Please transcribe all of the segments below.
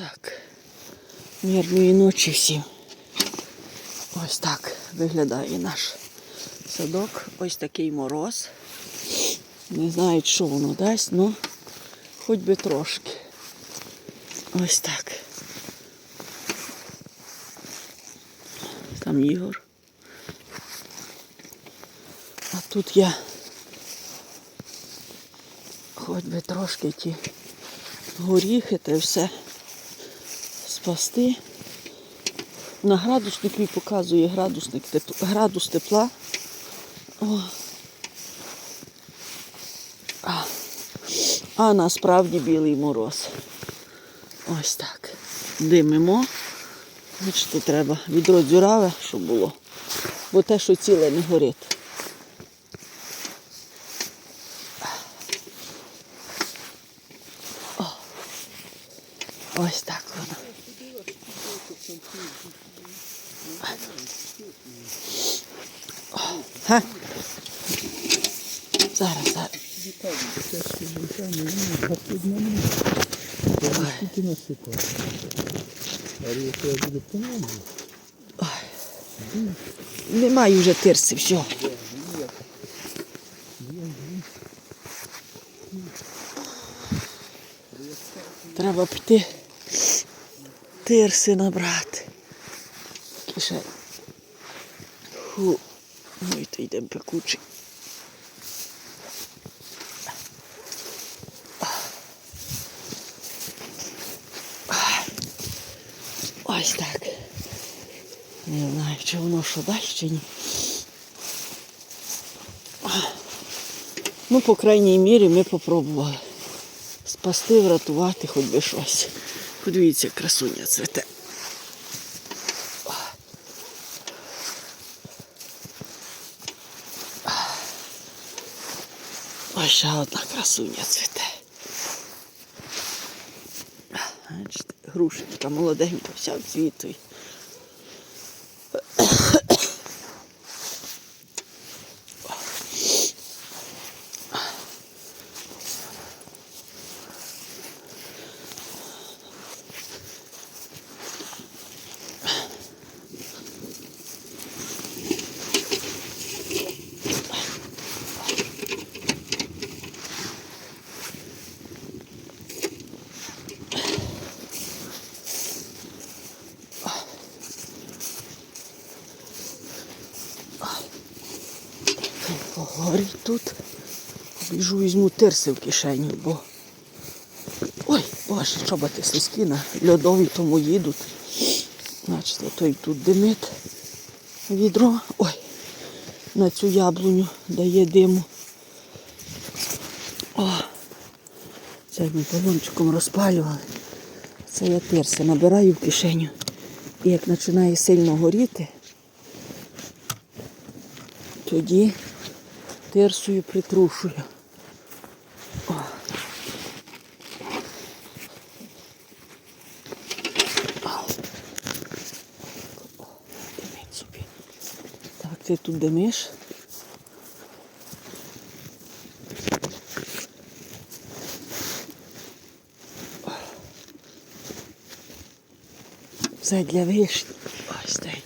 Так. Мирної ночі всім. Ось так виглядає наш садок. Ось такий мороз. Не знаю, що воно дасть, ну хоч би трошки. Ось так. Там Ігор. А тут я хоч би трошки ті горіхи та все спасти. На градуснику показує градусник градус тепла. О. А. а насправді білий мороз. Ось так. Димимо. Бачите, треба відро дзюраве, щоб було. Бо те, що ціле не горить. О. Ось так воно. Га? Зараз, зараз. Буду Немає вже тирси, все. Треба піти тирси набрати. Кишень. То пекучий. Ось так. Не знаю, чи воно що дасть, чи ні. Ну, по крайній мірі, ми попробували спасти, врятувати хоч би щось. Подивіться, красуня цвете. Ще одна красуня цвіте. Грушечка молоденька, вся в цвіту. Горить тут. Біжу, візьму тирси в кишеню, бо. Ой, боже, чоботи слизькі на льодові тому їдуть. Значить, той тут димить відро. Ой, на цю яблуню дає диму. О, це ми полончиком розпалювали. Це я тирси набираю в кишеню. І як починає сильно горіти, тоді тирсою притрушую. О. Собі. Так, ти тут димиш. Це для вишні. Ось цей.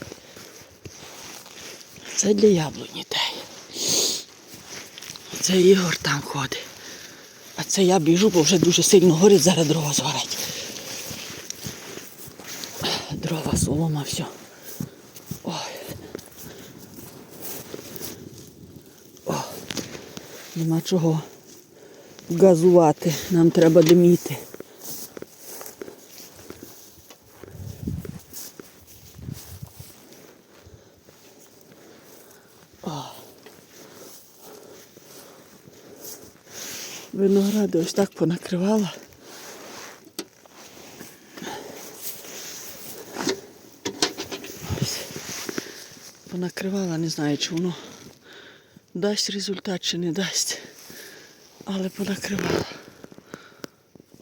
Це для яблуні. Це Ігор там ходить. А це я біжу, бо вже дуже сильно горить, зараз дрова зварить. Дрова, солома, все. Ой. О. Нема чого газувати. Нам треба диміти. Виногради ось так понакривала. Понакривала, не знаю, чи воно дасть результат чи не дасть. Але понакривала.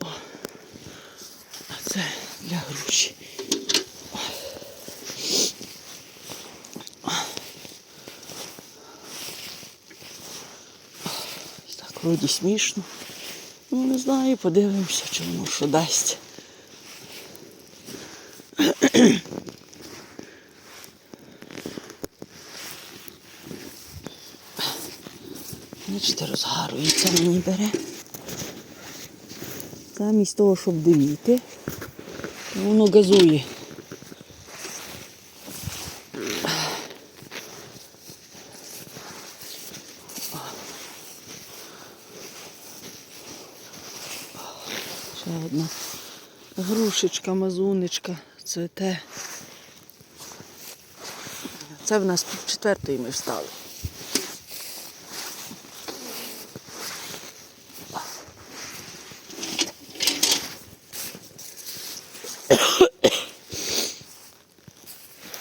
О. А це для груші. Ось Так, вроді смішно. Ну, не знаю, подивимося, воно що дасть. Бачите, розгарується мені бере. Замість того, щоб дивіти, воно газує. Ще одна грушечка, мазунечка, цвете. Це в нас пів четвертої ми встали.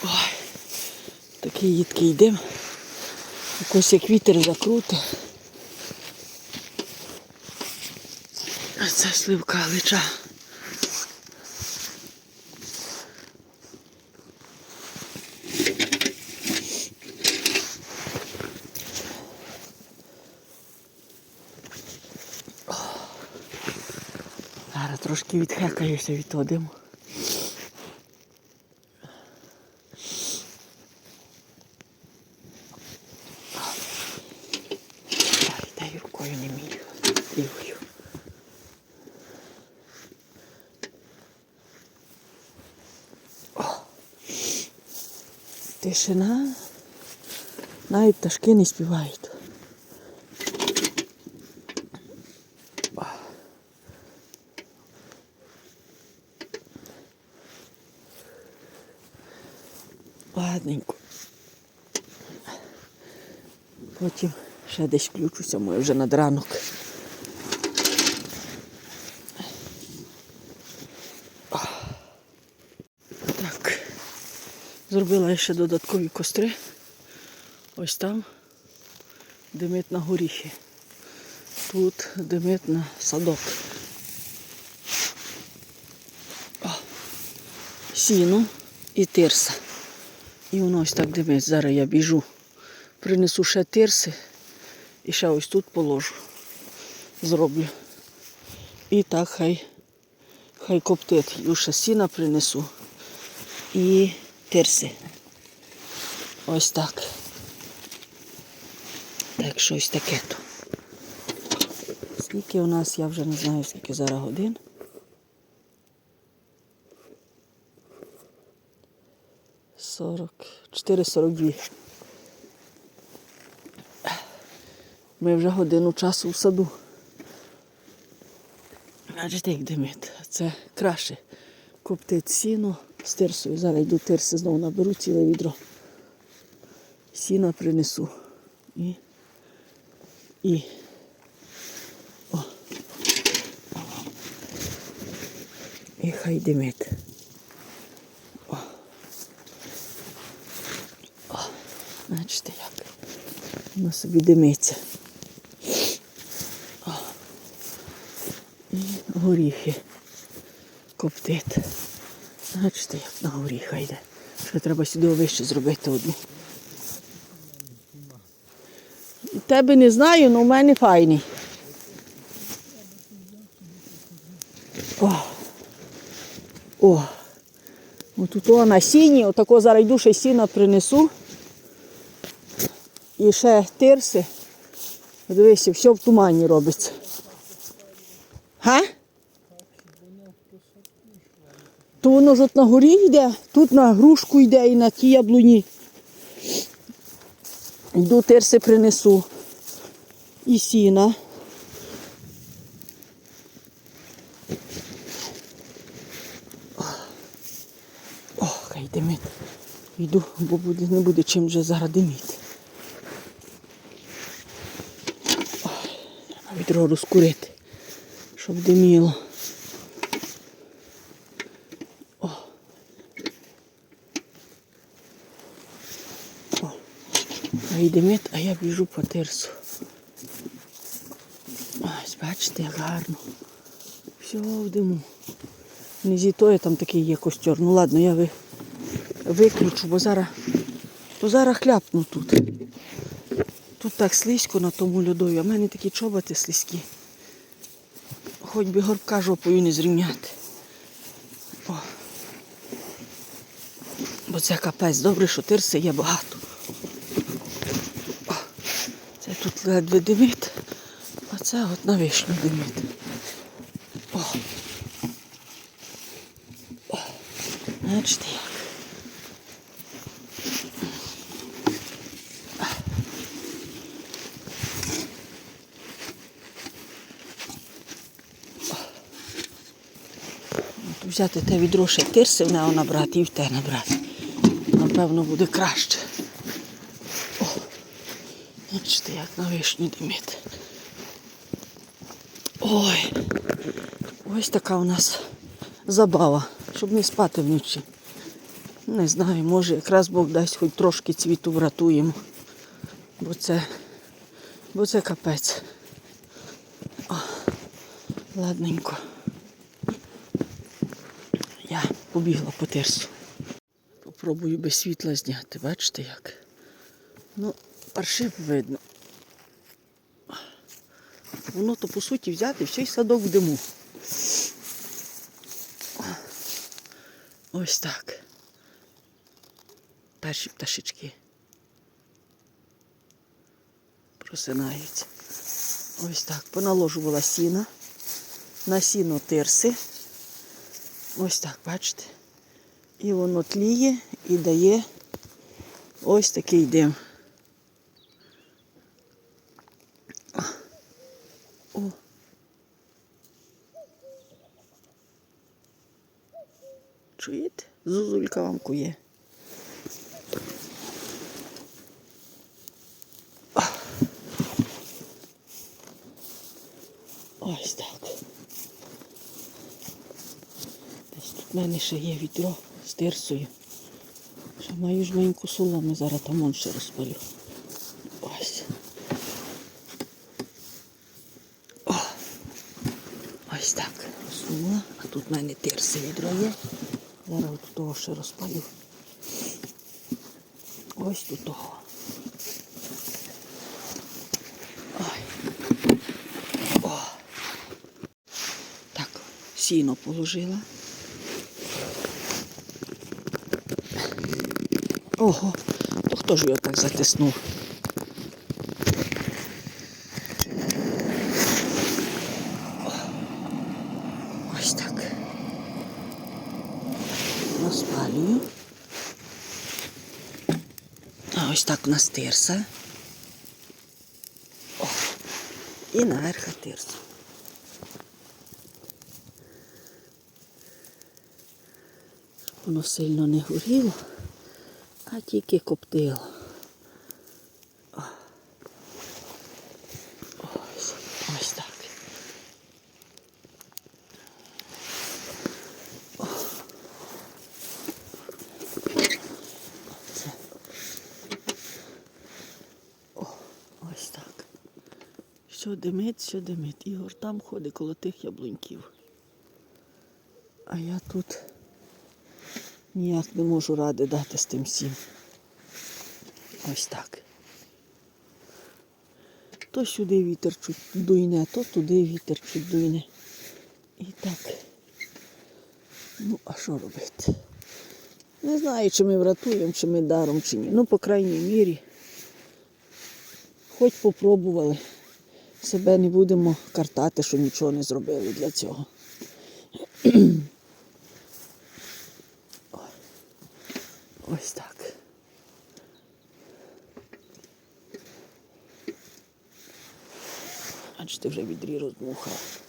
Ой, такий їдкий дим. Якось як вітер закрути. А це сливка лича. Зараз трошки відхекаюся від того диму. Ай, та й рукою не мію. Лівою. О. Тишина. Навіть пташки не співають. Ладненько. Потім ще десь включуся, може вже над ранок. Зробила ще додаткові костри. Ось там димить на горіхи. Тут димить на садок. О, сіно і тирса. І воно ось так димить. Зараз я біжу. Принесу ще тирси і ще ось тут положу. Зроблю. І так хай, хай коптить. І ще сіна принесу. І тирси. Ось так. Так, щось таке то. Скільки у нас, я вже не знаю, скільки зараз годин. Сорок. Чотири сорок дві. Ми вже годину часу в саду. Бачите, як димить. Це краще. Коптить сіно з тирсою. Зараз йду тирси знову наберу ціле відро. Сіна принесу. І. І. О. І хай димить. О. О. Бачите як. Воно собі димиться. О. І горіхи коптить. Бачите, як на горіха йде. Ще треба сюди вище зробити одну. Тебе не знаю, але в мене файний. О. О. Отут о на сіні, отако зараз йду, ще сіна принесу. І ще тирси. Дивися, все в тумані робиться. Га? То воно ж от на горі йде, тут на грушку йде і на ті яблуні. Йду тирси принесу. І сіна. О, хай димить. Йду, бо буде, не буде чим вже зараз диміти. Треба відро розкурити, щоб диміло. Хай димить, а я біжу по тирсу. Ось, бачите, як гарно. Все в диму. Не зі тої там такий є костер. Ну ладно, я ви, виключу, бо зараз, то зараз хляпну тут. Тут так слизько на тому льодові, а в мене такі чоботи слизькі. Хоч би горбка жопою не зрівняти. О. Бо це капець, добре, що тирси є багато. О, Це тут ледве димить, а це от на вишню димить. О. О. Бачите як. Взяти те відро ще тирси в нього набрати і в те набрати. Напевно, буде краще. Бачите, як на вишні димить. Ой, ось така у нас забава, щоб не спати вночі. Не знаю, може якраз Бог дасть хоч трошки цвіту врятуємо. Бо це, бо це капець. О, ладненько. Я побігла по терсу. Попробую без світла зняти, бачите як? Ну, паршив видно. Воно то по суті взяти все й садок в диму. Ось так. Перші пташечки. Просинаються. Ось так. Поналожувала сіна. На сіно тирси. Ось так, бачите? І воно тліє і дає ось такий дим. О. Чуєте? Зузулька вам кує. Ось так. Десь тут в мене ще є відро з тирсою. Ще маю жменьку соломи, зараз там он ще розпалю. Ось. О! Ось так. Розсунула. А тут в мене тирси відро є. Зараз от того ще розпалю. Ось тут того. Так, сіно положила. Ого, то хто ж його так затиснув? Ось так. Розпалюю. А ось так у нас тирса. О, і наверх тирсу. Воно сильно не горіло, а тільки коптило. О. Ось, ось так. Це. О, ось так. Що димить, що димить. Ігор там ходить коло тих яблуньків. А я тут ніяк не можу ради дати з тим всім. Ось так. То сюди вітер чуть дуйне, то туди вітер чуть дуйне. І так. Ну, а що робити? Не знаю, чи ми врятуємо, чи ми даром, чи ні. Ну, по крайній мірі, хоч попробували. Себе не будемо картати, що нічого не зробили для цього. Ось так. Бачите, вже відрі роздмухав.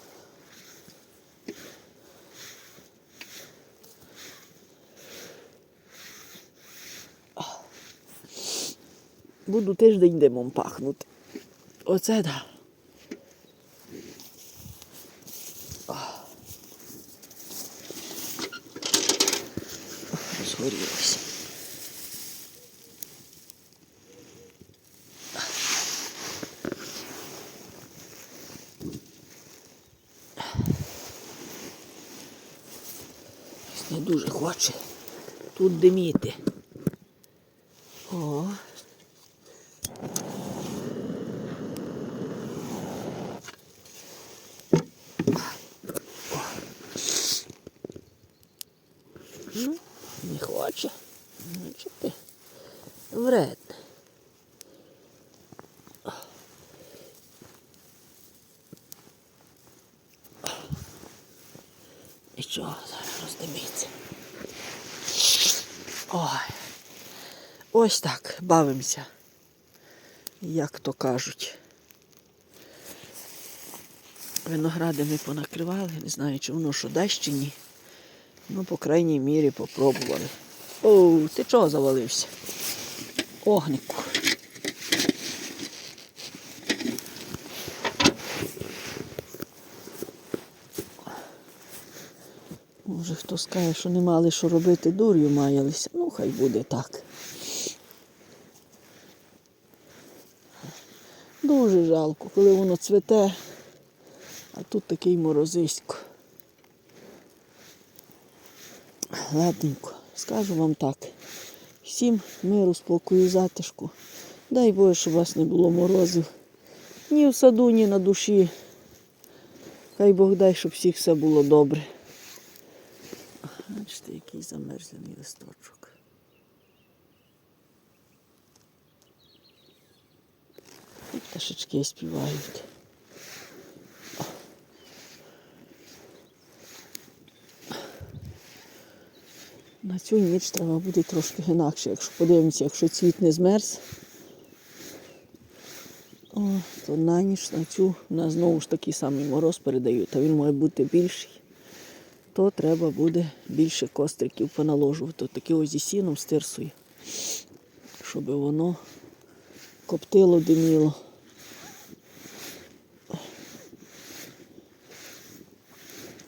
Буду тиждень димом пахнути. Оце да. Розгорілося. Не дуже хоче тут диміти. О. Ну, не хоче. Ну, що ти? Вредне. Нічого, зараз роздимиться. Ой. Ось так, бавимося. Як то кажуть. Виногради ми понакривали, не знаю, чи воно що дасть чи ні. Ну, по крайній мірі попробували. Оу, ти чого завалився? Огнику. Може хто скаже, що не мали що робити, дур'ю маялися. Ну, хай буде так. Дуже жалко, коли воно цвете, а тут такий морозисько. Ладненько, скажу вам так. Всім миру, спокою, затишку. Дай Боже, щоб у вас не було морозів. Ні в саду, ні на душі. Хай Бог дай, щоб всіх все було добре. І співають. На цю ніч треба буде трошки інакше, якщо подивимося, якщо цвіт не змерз. О, то на ніч на цю у нас знову ж такий самий мороз передають, а він має бути більший. То треба буде більше костриків поналожувати. Таке ось зі сіном з тирсою, щоб воно коптило, диміло.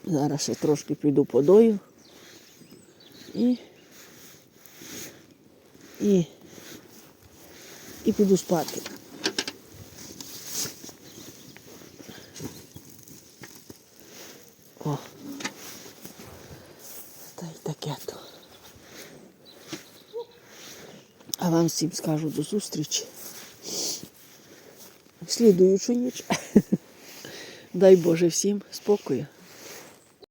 Зараз ще трошки піду подою. І, і, і піду спати. О. Та й таке то. А вам всім скажу до зустрічі. Слідуючу ніч. Дай Боже всім спокою,